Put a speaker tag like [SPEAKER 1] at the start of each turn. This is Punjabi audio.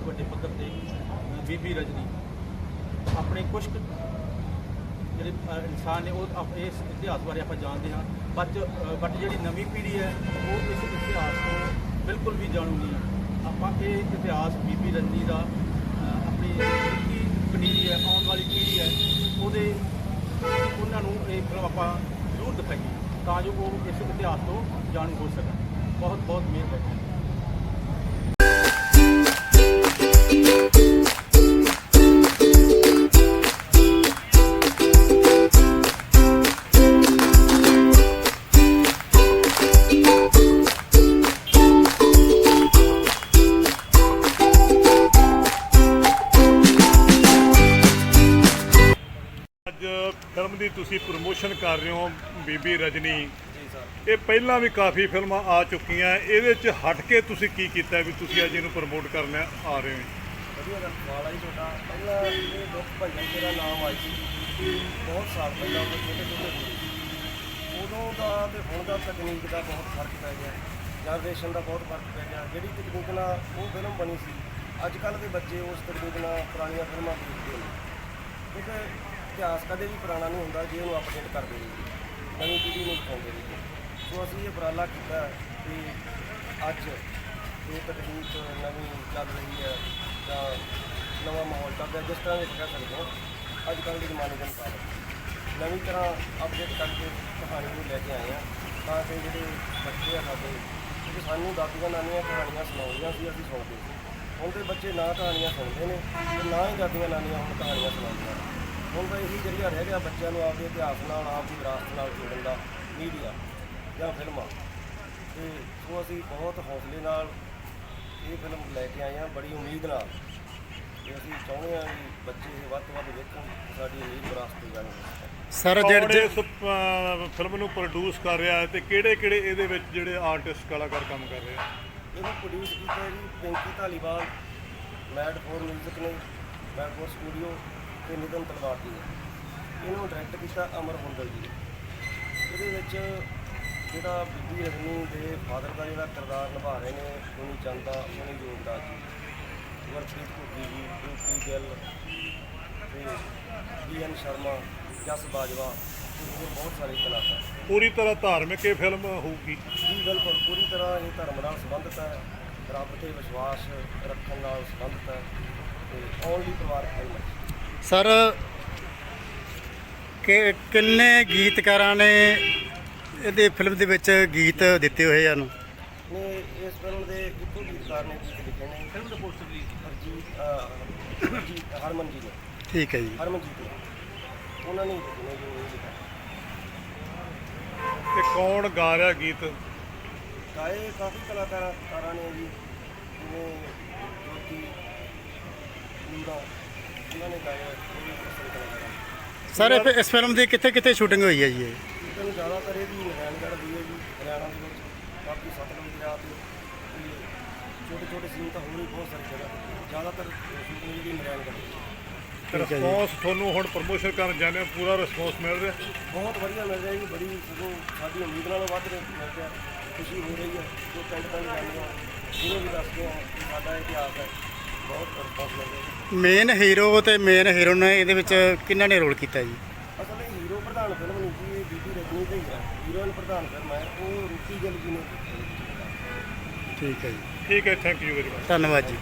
[SPEAKER 1] ਬਹੁਤ ਵੱਡੇ ਪੱਧਰ ਤੇ ਬੀਬੀ ਰਜਨੀ ਆਪਣੇ ਕੁਝ ਜਿਹੜੇ ਇਨਸਾਨ ਨੇ, ਉਹ ਇਸ ਇਤਿਹਾਸ ਬਾਰੇ ਆਪਾਂ ਜਾਣਦੇ ਹਾਂ। ਬਟ ਬਟ ਜਿਹੜੀ ਨਵੀਂ ਪੀੜ੍ਹੀ ਹੈ, ਉਹ ਇਸ ਇਤਿਹਾਸ ਤੋਂ ਬਿਲਕੁਲ ਵੀ ਜਾਣੂ ਨਹੀਂ ਹੈ। ਆਪਾਂ ਇਹ ਇਤਿਹਾਸ ਬੀਬੀ ਰਜਨੀ ਦਾ ਆਪਣੀ ਜਿਹੜੀ ਪਨੀਰੀ ਹੈ, ਆਉਣ ਵਾਲੀ ਪੀੜ੍ਹੀ ਹੈ, ਉਹਦੇ ਉਹਨਾਂ ਨੂੰ ਇਹ ਫਿਲਮ ਆਪਾਂ ਜ਼ਰੂਰ ਦਿਖਾਈਏ ਤਾਂ ਜੋ ਉਹ ਇਸ ਇਤਿਹਾਸ ਤੋਂ ਜਾਣੂ ਹੋ ਸਕਣ। ਬਹੁਤ ਬਹੁਤ ਮਿਹਰਬਾਨੀ।
[SPEAKER 2] ਅੱਜ ਫਿਲਮ ਦੀ ਤੁਸੀਂ ਪ੍ਰਮੋਸ਼ਨ ਕਰ ਰਹੇ ਹੋ ਬੀਬੀ ਰਜਨੀ। ਇਹ ਪਹਿਲਾਂ ਵੀ ਕਾਫੀ ਫਿਲਮਾਂ ਆ ਚੁੱਕੀਆਂ ਇਹਦੇ 'ਚ ਹਟ ਕੇ ਤੁਸੀਂ ਕੀ ਕੀਤਾ ਵੀ ਤੁਸੀਂ ਅੱਜ ਇਹਨੂੰ ਪ੍ਰਮੋਟ ਕਰਨ ਆ ਰਹੇ ਹੋ?
[SPEAKER 3] ਵਧੀਆ ਗੱਲ ਸਵਾਲ ਆ ਜੀ ਤੁਹਾਡਾ। ਪਹਿਲਾਂ ਇਹ ਦੁੱਖ ਭੰਜਨ ਤੇਰਾ ਨਾਮ ਆਈ ਸੀ ਬਹੁਤ ਸਾਲ ਪਹਿਲਾਂ ਉਹ ਛੋਟੇ ਛੋਟੇ ਸੀ। ਉਦੋਂ ਦਾ ਤੇ ਹੁਣ ਦਾ ਤਕਨੀਕ ਦਾ ਬਹੁਤ ਫ਼ਰਕ ਪੈ ਗਿਆ। ਜਨਰੇਸ਼ਨ ਦਾ ਬਹੁਤ ਫ਼ਰਕ ਪੈ ਗਿਆ। ਜਿਹੜੀ ਤਕਨੀਕ ਨਾਲ ਉਹ ਫਿਲਮ ਬਣੀ ਸੀ ਅੱਜ ਕੱਲ੍ਹ ਦੇ ਬੱਚੇ ਉਸ ਤਕਨੀਕ ਨਾਲ ਪੁਰਾਣੀਆਂ ਫਿਲਮਾਂ ਦੇਖਦੇ ਨੇ। ਕਿਉਂਕਿ ਇਤਿਹਾਸ ਕਦੇ ਵੀ ਪੁਰਾਣਾ ਨਹੀਂ ਹੁੰਦਾ ਜੇ ਉਹਨੂੰ ਅਪਡੇਟ ਕਰਦੇ ਨੇ ਨਵੀਂ ਪੀੜ੍ਹੀ ਨੂੰ ਦਿਖਾਉਂਦੇ ਨੇ ਸੋ ਅਸੀਂ ਇਹ ਉਪਰਾਲਾ ਕੀਤਾ ਕਿ ਅੱਜ ਇਹ ਤਕਨੀਕ ਨਵੀਂ ਚੱਲ ਰਹੀ ਹੈ ਜਾਂ ਨਵਾਂ ਮਾਹੌਲ ਚੱਲ ਰਿਹਾ, ਜਿਸ ਤਰ੍ਹਾਂ ਵੀ ਕਹਿ ਸਕਦੇ ਹੋ ਅੱਜ ਕੱਲ੍ਹ ਦੇ ਜ਼ਮਾਨੇ ਦੇ ਮੁਤਾਬਕ। ਨਵੀਂ ਤਰ੍ਹਾਂ ਅਪਡੇਟ ਕਰਕੇ ਕਹਾਣੀ ਨੂੰ ਲੈ ਕੇ ਆਏ ਹਾਂ ਤਾਂ ਕਿ ਜਿਹੜੇ ਬੱਚੇ ਆ ਸਾਡੇ, ਕਿਉਂਕਿ ਸਾਨੂੰ ਦਾਦੀਆਂ ਨਾਨੀਆਂ ਕਹਾਣੀਆਂ ਸੁਣਾਉਂਦੀਆਂ ਸੀ, ਅਸੀਂ ਸੁਣਦੇ ਸੀ। ਹੁਣ ਦੇ ਬੱਚੇ ਨਾ ਕਹਾਣੀਆਂ ਸੁਣਦੇ ਨੇ ਤੇ ਨਾ ਹੀ ਦਾਦੀਆਂ ਨਾਨੀਆਂ ਹੁਣ ਕਹਾਣੀਆਂ ਸੁਣਾਉਂਦੀਆਂ ਹੁਣ ਤਾਂ ਇਹੀ ਜਰੀਆ ਰਹਿ ਗਿਆ ਬੱਚਿਆਂ ਨੂੰ ਆਪਦੇ ਇਤਿਹਾਸ ਨਾਲ ਆਪਦੀ ਵਿਰਾਸਤ ਨਾਲ ਜੋੜਨ ਦਾ ਮੀਡੀਆ ਜਾਂ ਫਿਲਮਾਂ। ਤੇ ਸੋ ਅਸੀਂ ਬਹੁਤ ਹੌਸਲੇ ਨਾਲ ਇਹ ਫਿਲਮ ਲੈ ਕੇ ਆਏ ਹਾਂ ਬੜੀ ਉਮੀਦ ਨਾਲ। ਤੇ ਅਸੀਂ ਚਾਹੁੰਦੇ ਹਾਂ ਕਿ ਬੱਚੇ ਇਹ ਵੱਧ ਤੋਂ ਵੱਧ ਵੇਖਣ ਤੇ ਸਾਡੀ ਉਮੀਦ ਵਿਰਾਸਤ ਤੇ ਜਾਣੀ
[SPEAKER 4] ਸਰ ਜਿਹੜੇ
[SPEAKER 2] ਫਿਲਮ ਨੂੰ ਪ੍ਰੋਡਿਊਸ ਕਰ ਰਿਹਾ ਹੈ ਤੇ ਕਿਹੜੇ ਕਿਹੜੇ ਇਹਦੇ ਵਿੱਚ ਜਿਹੜੇ ਆਰਟਿਸਟ ਕਲਾਕਾਰ ਕੰਮ ਕਰ ਰਹੇ ਆ?
[SPEAKER 3] ਇਹਨੂੰ ਪ੍ਰੋਡਿਊਸ ਕੀਤਾ ਹੈ ਜੀ Pinky Dhaliwal mad four music ਨੇ ਮੈਡ ਫੋਰ ਸਟੂਡੀਓ ਤੇ ਨਿਤਨ ਤਲਵਾਰ ਜੀ ਨੇ ਇਹਨੂੰ ਡਾਇਰੈਕਟ ਕੀਤਾ ਅਮਰ ਹੁੰਦਲ ਜੀ। ਨੇ ਇਹਦੇ ਵਿੱਚ ਜਿਹੜਾ ਬੀਬੀ ਰਜਨੀ ਦੇ ਫਾਦਰ ਦਾ ਜਿਹੜਾ ਕਿਰਦਾਰ ਨਿਭਾ ਰਹੇ ਨੇ ਸੋਨੀ ਚੰਦਾ ਸੋਨੀ ਜੋਗਦਾਸ ਜੀ। ਵਰਪ੍ਰੀਤ ਘੁੱਗੀ ਜੀ ਰੂਪੀ ਗਿੱਲ ਤੇ ਬੀ ਐਨ ਸ਼ਰਮਾ ਜਸ ਬਾਜਵਾ ਤੇ ਹੋਰ ਬਹੁਤ ਸਾਰੇ ਕਲਾਕਾਰ।
[SPEAKER 2] ਪੂਰੀ ਤਰ੍ਹਾਂ ਧਾਰਮਿਕ ਇਹ ਫਿਲਮ ਹੋਊਗੀ।
[SPEAKER 3] ਜੀ ਬਿਲਕੁਲ। ਪੂਰੀ ਤਰ੍ਹਾਂ ਇਹ ਧਰਮ ਨਾਲ ਸੰਬੰਧਿਤ ਹੈ। ਰੱਬ ਤੇ ਵਿਸ਼ਵਾਸ ਰੱਖਣ ਨਾਲ ਸੰਬੰਧਿਤ ਹੈ। ਤੇ ਆਉਣ ਲਈ ਪਰਿਵਾਰ ਫਿਲਮ ਹੈ
[SPEAKER 4] ਸਰ ਕਿ ਕਿੰਨੇ ਗੀਤਕਾਰਾਂ ਨੇ ਇਹਦੇ ਫਿਲਮ ਦੇ ਵਿੱਚ ਗੀਤ ਦਿੱਤੇ ਹੋਏ ਹਨ
[SPEAKER 3] ਨੇ ਇਸ ਫਿਲਮ ਦੇ ਇੱਕੋ ਗੀਤਕਾਰ ਨੇ ਗੀਤ ਲਿਖੇ ਨੇ?
[SPEAKER 1] ਫਿਲਮ ਦਾ ਪੋਸਟਰ ਰਿਲੀਜ਼
[SPEAKER 3] ਹਰਜੀਤ ਅਹ, ਹਰਜੀਤ ਹਰਮਨ ਜੀ ਨੇ।
[SPEAKER 4] ਠੀਕ ਹੈ ਜੀ।
[SPEAKER 3] ਹਰਮਨਜੀਤ ਨੇ। ਉਹਨਾਂ ਨੇ ਹੀ ਲਿਖੇ ਨੇ ਜੋ ਇਹ ਲਿਖਿਆ।
[SPEAKER 2] ਤੇ ਕੌਣ ਗਾ ਰਿਹਾ ਗੀਤ?
[SPEAKER 3] ਗਾਏ ਕਾਫੀ ਕਲਾਕਾਰਾਂ ਕਾਰਾਂ ਨੇ ਜੀ। ਜਿਵੇਂ ਜੋਤੀ ਨੂਰਾ। ਉਹਨਾਂ ਨੇ ਗਾਇਆ ਸਾਰੇ
[SPEAKER 4] ਇਹ- ਇਸ ਫਿਲਮ ਦੀ ਕਿੱਥੇ ਕਿੱਥੇ ਸ਼ੂਟਿੰਗ ਹੋਈ ਹੈ ਜੀ ਇਹ?
[SPEAKER 3] ਇਹਨੂੰ ਜ਼ਿਆਦਾਤਰ ਇਹਦੀ ਨਾਰਾਇਣਗੜ੍ਹ ਦੀ ਹੈ ਜੀ ਹਰਿਆਣਾ ਦੇ ਵਿੱਚ ਬਾਕੀ ਸਤਲੁਜ ਦਰਿਆ ਤੇ ਛੋਟੇ ਛੋਟੇ ਸੀਨ ਤਾਂ ਹੋਰ ਵੀ ਬਹੁਤ ਸਾਰੀ ਜਗ੍ਹਾ ਤੇ। ਜ਼ਿਆਦਾਤਰ ਸ਼ੂਟਿੰਗ ਦੀ ਨਾਰਾਇਣਗੜ੍ਹ ਵਿੱਚ
[SPEAKER 2] ਤੇ
[SPEAKER 4] ਠੀਕ ਹੈ ਜੀ।
[SPEAKER 2] ਰਿਸਪੌਂਸ ਤੁਹਾਨੂੰ ਹੁਣ ਪ੍ਰਮੋਸ਼ਨ ਕਰਨ ਜਾਂਦੇ ਹੋ ਪੂਰਾ ਰਿਸਪੌਂਸ ਮਿਲ ਰਿਹਾ?
[SPEAKER 3] ਬਹੁਤ ਵਧੀਆ ਮਿਲ ਰਿਹਾ ਜੀ ਬੜੀ ਸਗੋਂ ਸਾਡੀ ਉਮੀਦ ਨਾਲੋਂ ਵੱਧ ਰਿਹਾ ਮਿਲ ਰਿਹਾ। ਖੁਸ਼ੀ ਹੋ ਰਹੀ ਹੈ ਜੋ ਪਿੰਡ ਪਿੰਡ ਜਾਂਦੇ ਆ ਜਿਹਨੂੰ ਵੀ ਦੱਸਦੇ ਆ ਕਿ ਸਾਡਾ ਇਤਿਹਾਸ ਹੈ।
[SPEAKER 4] ਮੇਨ ਹੀਰੋ ਤੇ ਮੇਨ ਹੀਰੋਇਨ ਨੇ ਇਹਦੇ ਵਿੱਚ ਕਿਹਨਾਂ ਨੇ ਰੋਲ ਕੀਤਾ ਜੀ?
[SPEAKER 3] ਅਸਲ ਵਿੱਚ ਹੀਰੋ ਪ੍ਰਧਾਨ ਫਿਲਮ ਨਹੀਂ ਜੀ ਇਹ ਬੀਬੀ ਰਜਨੀ ਦੀ ਹੈ ਹੀਰੋਇਨ ਪ੍ਰਧਾਨ ਫਿਲਮ ਹੈ ਉਹ ਰੂਪੀ ਗਿੱਲ ਜੀ ਨੇ ਕੀਤੀ।
[SPEAKER 4] ਠੀਕ ਹੈ ਜੀ।
[SPEAKER 2] ਠੀਕ ਹੈ ਥੈਂਕ ਯੂ ਵੈਰੀ ਮਚ
[SPEAKER 4] ਧੰਨਵਾਦ ਜੀ।